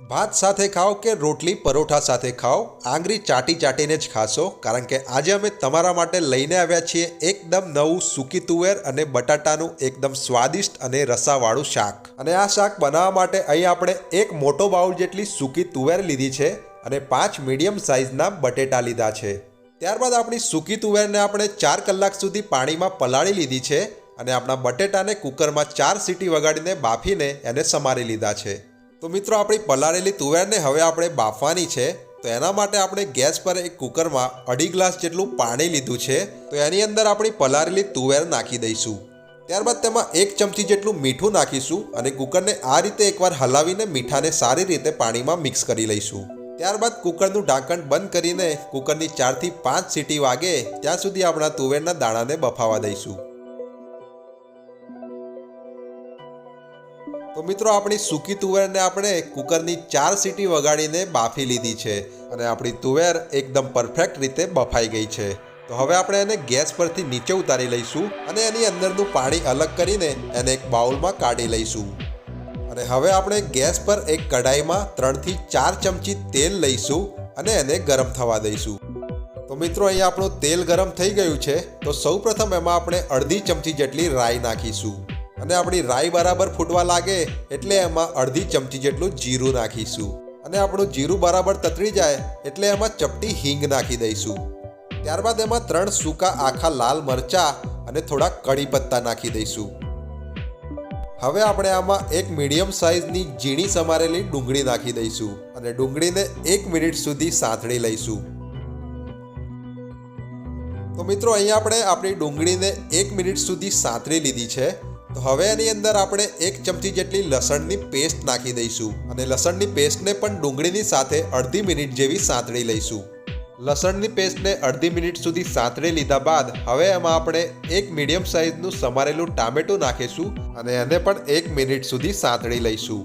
ભાત સાથે ખાઓ કે રોટલી પરોઠા સાથે ખાઓ? આંગળી ચાટી ચાટીને જ ખાશો, કારણ કે આજે અમે તમારા માટે લઈને આવ્યા છીએ એકદમ નવું સૂકી તુવેર અને બટાટાનું એકદમ સ્વાદિષ્ટ અને રસાવાળું શાક. અને આ શાક બનાવવા માટે અહીં આપણે એક મોટો બાઉલ જેટલી સૂકી તુવેર લીધી છે અને પાંચ મીડિયમ સાઇઝના બટેટા લીધા છે. ત્યારબાદ આપણી સૂકી તુવેરને આપણે ચાર કલાક સુધી પાણીમાં પલાળી લીધી છે અને આપણા બટેટાને કુકરમાં ચાર સીટી વગાડીને બાફીને એને સમારી લીધા છે. તો મિત્રો, આપણી પલાળેલી તુવેરને હવે આપણે બાફવાની છે. તો એના માટે આપણે ગેસ પર એક કુકરમાં અઢી ગ્લાસ જેટલું પાણી લીધું છે. તો એની અંદર આપણી પલાળેલી તુવેર નાખી દઈશું. ત્યારબાદ તેમાં એક ચમચી જેટલું મીઠું નાખીશું અને કુકરને આ રીતે એકવાર હલાવીને મીઠાને સારી રીતે પાણીમાં મિક્સ કરી લઈશું. ત્યારબાદ કુકરનું ઢાંકણ બંધ કરીને કુકરની ચારથી પાંચ સીટી વાગે ત્યાં સુધી આપણા તુવેરના દાણાને બફાવા દઈશું. તો મિત્રો, આપણી સૂકી તુવેરને આપણે કુકરની ચાર સીટી વગાડીને બાફી લીધી છે અને આપણી તુવેર એકદમ પરફેક્ટ રીતે બફાઈ ગઈ છે. તો હવે આપણે એને ગેસ પરથી નીચે ઉતારી લઈશું અને એની અંદરનું પાણી અલગ કરીને એને એક બાઉલમાં કાઢી લઈશું. અને હવે આપણે ગેસ પર એક કઢાઈમાં ત્રણથી ચાર ચમચી તેલ લઈશું અને એને ગરમ થવા દઈશું. તો મિત્રો, અહીંયા આપણું તેલ ગરમ થઈ ગયું છે. તો સૌપ્રથમ એમાં આપણે અડધી ચમચી જેટલી રાઈ નાખીશું. અને આપણી રાઈ બરાબર ફૂટવા લાગે એટલે એમાં અડધી ચમચી જેટલું જીરું નાખીશું. અને આપણું જીરું બરાબર તતરી જાય એટલે એમાં ચપટી હિંગ નાખી દઈશું. ત્યારબાદ એમાં ત્રણ સૂકા આખા લાલ મરચા અને થોડા કડી પત્તા નાખી દઈશું. હવે આપણે આમાં એક મીડિયમ સાઇઝની ઝીણી સમારેલી ડુંગળી નાખી દઈશું અને ડુંગળીને એક મિનિટ સુધી સાંતળી લઈશું. તો મિત્રો, અહીંયા આપણે આપણી ડુંગળીને એક મિનિટ સુધી સાંતળી લીધી છે. હવે એની અંદર આપણે એક ચમચી જેટલી લસણની પેસ્ટ નાખી દઈશું અને લસણની પેસ્ટને પણ ડુંગળીની સાથે અડધી મિનિટ જેવી સાંતળી લઈશું. લસણની પેસ્ટને અડધી મિનિટ સુધી સાંતળી લીધા બાદ હવે એમાં આપણે એક મીડિયમ સાઇઝનું સમારેલું ટામેટું નાખીશું અને એને પણ એક મિનિટ સુધી સાંતળી લઈશું.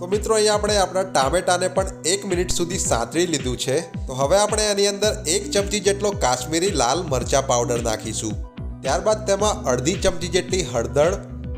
તો મિત્રો અહીંયા આપણે આપણા ટામેટાને પણ એક મિનિટ સુધી સાંતળી લીધું છે. તો હવે આપણે એની અંદર એક ચમચી જેટલો કાશ્મીરી લાલ મરચા પાવડર નાખીશું. ત્યારબાદ તેમાં અડધી ચમચી જેટલી હળદર,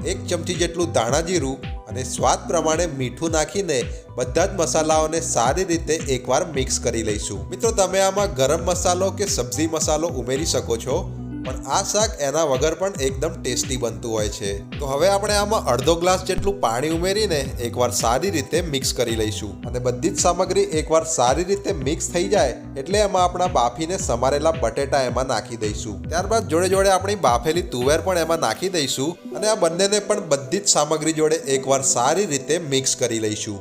એક ચમચી જેટલું ધાણા જીરું અને સ્વાદ પ્રમાણે મીઠું નાખીને બધા જ મસાલાઓને સારી રીતે એકવાર મિક્સ કરી લઈશું. મિત્રો, તમે આમાં ગરમ મસાલો કે સબ્જી મસાલો ઉમેરી શકો છો? પણ આ શાક એના વગર પણ એકદમ ટેસ્ટી બનતું હોય છે. તો હવે આપણે આમાં અડધો ગ્લાસ જેટલું પાણી ઉમેરીને એકવાર સારી રીતે મિક્સ કરી લઈશું. અને બધી જ સામગ્રી એકવાર સારી રીતે મિક્સ થઈ જાય એટલે એમાં આપણા બાફીને સમારેલા બટેટા એમાં નાખી દઈશું. ત્યારબાદ જોડે જોડે આપણી બાફેલી તુવેર પણ એમાં નાખી દઈશું અને આ બંનેને પણ બધી જ સામગ્રી જોડે એકવાર સારી રીતે મિક્સ કરી લઈશું.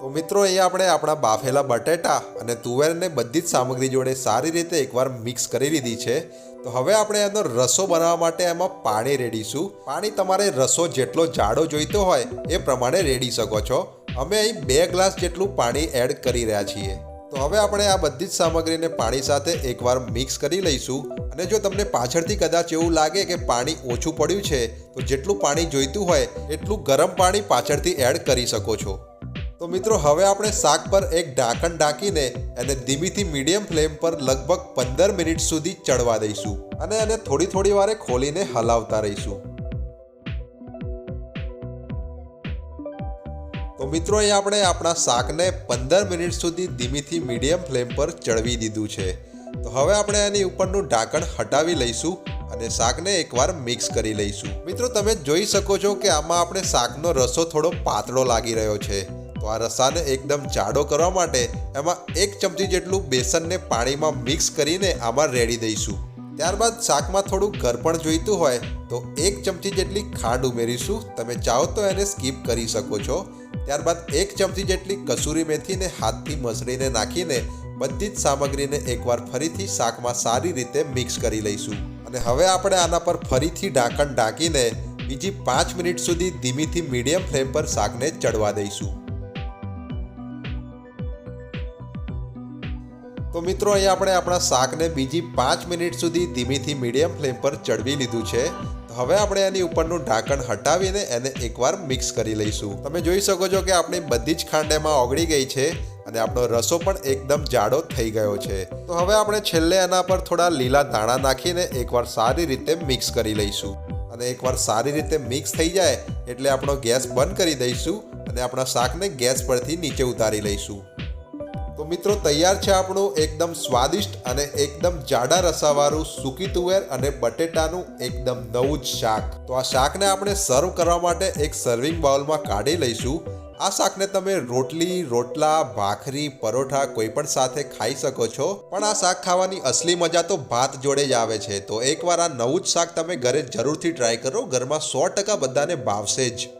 તો મિત્રો, અહીંયા આપણે આપણા બાફેલા બટેટા અને તુવેરને બધી જ સામગ્રી જોડે સારી રીતે એકવાર મિક્સ કરી લીધી છે. તો હવે આપણે એનો રસો બનાવવા માટે એમાં પાણી રેડીશું પાણી તમારે રસો જેટલો જાડો જોઈતો હોય એ પ્રમાણે રેડી શકો છો. અમે અહીં બે ગ્લાસ જેટલું પાણી એડ કરી રહ્યા છીએ. તો હવે આપણે આ બધી જ સામગ્રીને પાણી સાથે એકવાર મિક્સ કરી લઈશું. અને જો તમને પાછળથી કદાચ એવું લાગે કે પાણી ઓછું પડ્યું છે, તો જેટલું પાણી જોઈતું હોય, એટલું ગરમ પાણી પાછળથી એડ કરી શકો છો. તો મિત્રો, હવે આપણે શાક પર એક ઢાંકણ ઢાંકીને એને ધીમીથી મીડિયમ ફ્લેમ પર લગભગ પંદર મિનિટ સુધી ચડવા દઈશું અને એને થોડી થોડી વારે ખોલીને હલાવતા રહીશું. તો મિત્રો, અહીં આપણે આપણા શાકને પંદર મિનિટ સુધી ધીમીથી મીડિયમ ફ્લેમ પર ચડવી દીધું છે. તો હવે આપણે એની ઉપરનું ઢાંકણ હટાવી લઈશું અને શાકને એકવાર મિક્સ કરી લઈશું. મિત્રો, તમે જોઈ શકો છો કે આમાં આપણે શાકનો રસો થોડો પાતળો લાગી રહ્યો છે. તો આ રસાને એકદમ જાડો કરવા માટે એમાં એક ચમચી જેટલું બેસનને પાણીમાં મિક્સ કરીને આમાં રેડી દઈશું. ત્યારબાદ શાકમાં થોડું ગરપણ જોઈતું હોય તો એક ચમચી જેટલી ખાંડ ઉમેરીશું. તમે ચાહો તો એને સ્કીપ કરી શકો છો. ત્યારબાદ એક ચમચી જેટલી કસૂરી મેથીને હાથથી મસળીને નાખીને બધી જ સામગ્રીને એકવાર ફરીથી શાકમાં સારી રીતે મિક્સ કરી લઈશું. અને હવે આપણે આના પર ફરીથી ઢાંકણ ઢાંકીને બીજી પાંચ મિનિટ સુધી ધીમીથી મીડિયમ ફ્લેમ પર શાકને ચડવા દઈશું. મિત્રો, અહીં આપણે આપણા શાકને બીજી પાંચ મિનિટ સુધી ધીમીથી મીડિયમ ફ્લેમ પર ચડવી લીધું છે. હવે આપણે એની ઉપરનું ઢાંકણ હટાવીને એને એકવાર મિક્સ કરી લઈશું. તમે જોઈ શકો છો કે આપણી બધી જ ખાંડ એમાં ઓગળી ગઈ છે અને આપણો રસો પણ એકદમ જાડો થઈ ગયો છે. તો હવે આપણે છેલ્લે એના પર થોડા લીલા દાણા નાખીને એકવાર સારી રીતે મિક્સ કરી લઈશું. અને એકવાર સારી રીતે મિક્સ થઈ જાય એટલે આપણો ગેસ બંધ કરી દઈશું અને આપણા શાકને ગેસ પરથી નીચે ઉતારી લઈશું. તો મિત્રો, તૈયાર છે આપણું એકદમ સ્વાદિષ્ટ અને એકદમ જાડા રસાવાળું સૂકી તુવેર અને બટેટાનું એકદમ નવું જ શાક. તો આ શાકને આપણે સર્વ કરવા માટે એક સર્વિંગ બાઉલમાં કાઢી લઈશું. આ શાકને તમે રોટલી, રોટલા, ભાખરી, પરોઠા કોઈ પણ સાથે ખાઈ શકો છો. પણ આ શાક ખાવાની અસલી મજા તો ભાત જોડે જ આવે છે. તો એકવાર આ નવું જ શાક તમે ઘરે જરૂરથી ટ્રાય કરો. ઘરમાં સો ટકા બધાને ભાવશે જ.